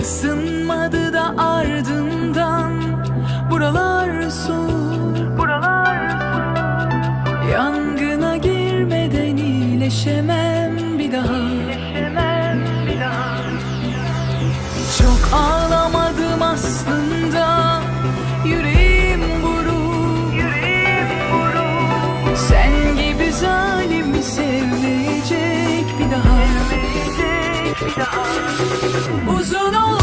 Isınmadı da ardından Buralar soğuk Buralar Yangına girmeden iyileşemem bir daha. Çok ağlamadım aslında. Yüreğim buruk Sen gibi zalimi sevmeyecek bir daha. Uzun olsun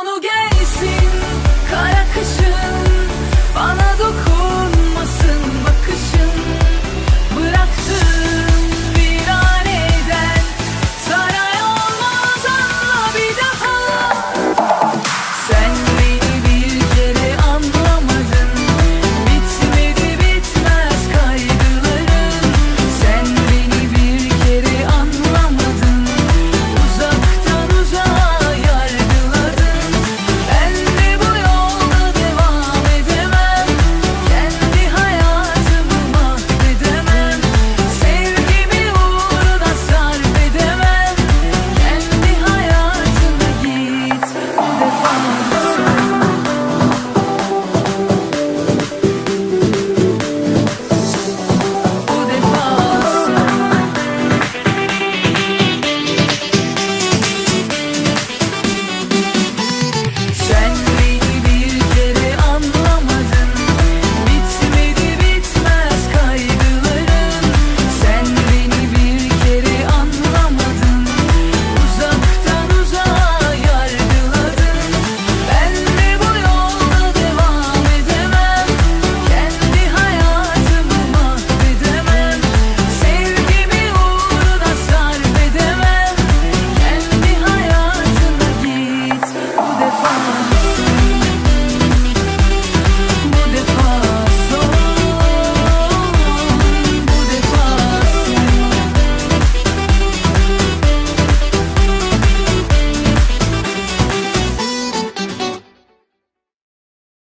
sonu gelsin. Kara kışın